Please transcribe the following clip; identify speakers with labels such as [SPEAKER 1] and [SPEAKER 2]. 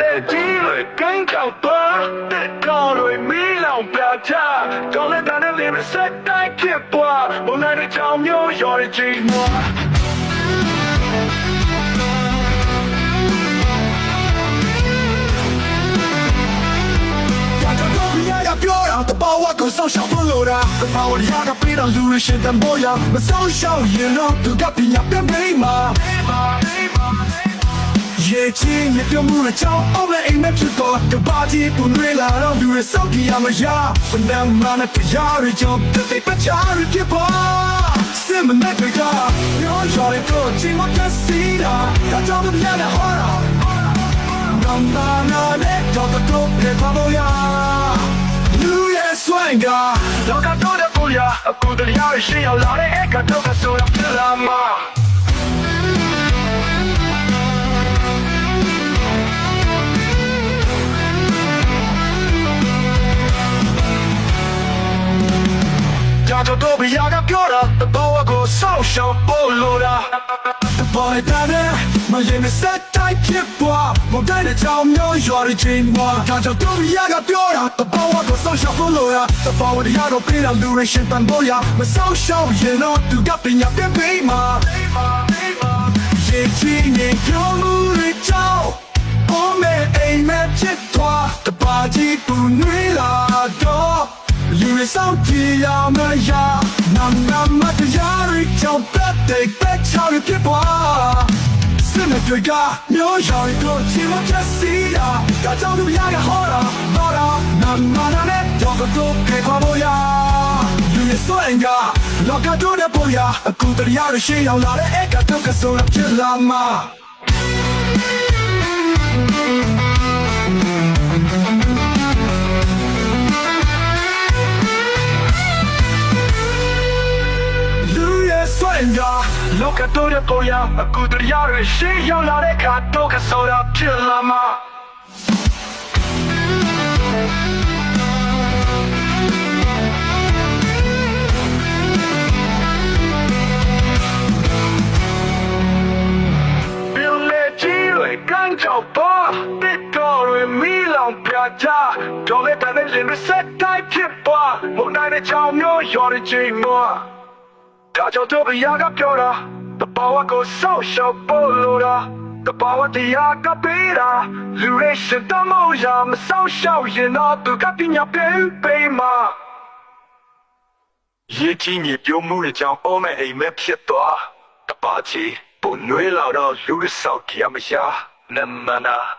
[SPEAKER 1] လက်ကြီးတွေကိန်းကောက်သွားတဲ့ကောင်တွေမီးလောင်ပြချကောင်းလက်တန်းနဲ့လင်းစက်တိုင်းဖြစ်သွားမုန်တိုင်းတစ်ချောင်းမျိုးရော်ရကြီးမွား
[SPEAKER 2] ပြောတာတဘာဝကိုဆောက်ရှောက်ဖို့လိုတာတဘာဝရကပေးတာလူရရှင်တန်ပေါ်ရမဆောက်ရှောက်ရင်တော့သူကပညာပြန်ပေးမှာ ချင်းမြပြုံးမှုနဲ့ကြောင်းအောင်လည်းအိမ်မက်ဖြစ်တော့တပါတီပူနွေလာတော့လူတွေစောက်ကြရမရဘယ်နဲ့မှနဲ့တရားရကြောင်းတိတ်ပချာရဖြစ်ပါစင်မနဲ့တွေကရောရော်တော့ချင်းမကစီတာဒါကြောင့်လည်းရဟောတာနမ်နာနာနဲ့တော့တော့ပြေပါလို့ရလူရဲ့ဆွမ်းက
[SPEAKER 1] လောကတော့တဲ့ပူရအခုတရားရှိရောက်လာတဲ့အခါတော့ဆိုရပြလာမှာ
[SPEAKER 2] ကြာတော့ဘီယာကပြောတာတဘောကိုဆောက်ရှောက်ပို့လို့လားတဘောတဲ့တဲ့မရင်စက်တိုင်းဖြစ်ပွားမတိုင်းတဲ့ကြောင်မျိုးရွာချင်းမွာကြာတော့ဘီယာကပြောတာတဘောကိုဆောက်ရှောက်ပို့လို့လားတဘောတဲ့ရတော့ပြေးလာလူရရှင်တန်ပေါ်ရမဆောက်ရှောက်ရင်တော့သူကပညာပြပေးမှာရေချင်းနေကြောင်လူ တွေစောင့်ကြည့်ရမရနာမမတရားရီကြောင့်ပတ်တဲ့ပတ်ချော်ဖြစ်ပွားစနေတွေကမျိုးရောင်တို့ချီမချက်စီတာဒါကြောင့်လူရကဟောတာဟောတာနာမနာနဲ့တော့တော့ခေခွာလို့ရလူရဲ့စွန့်ကလောကတော့တဲ့ပေါ်ရအခုတရားရရှိရောက်လာတဲ့အခါတော့ကဆိုရဖြစ်လာမှာ ရဲ့စွန့်က
[SPEAKER 1] လောကတော့တဲ့ပူရအခုတရားရှိရောက်လာတဲ့အခါတော့ဆိုရပြလာမှာ Bill Legiro gang ကြောက်ပါတစ်တော်ရမီလောင်ပြချဒေါ်လက်တန်နဲ့လင်းစက်တိုင်းဖြစ်ပါမုန်တိုင်းနဲ့ချောင်းမျိုးရော်ရချင်းမွာ ဒါကြောင့်တော့ဘီယာကပြောတာတဘာဝကိုဆောက်ရှောက်ပို့လို့တာတဘာဝတရားကပေးတာလူရဲ့ရှင်တမောရမဆောက်ရှောက်ရင်တော့သူကပညာပေးပေးမှာရေကြီးမြေပြုံးမှုရဲ့ကြောင့်အောမဲ့အိမ်မက်ဖြစ်သွားတပါချီပုံနွေးလာတော့လူဆောက်ကြရမရှာနမနာ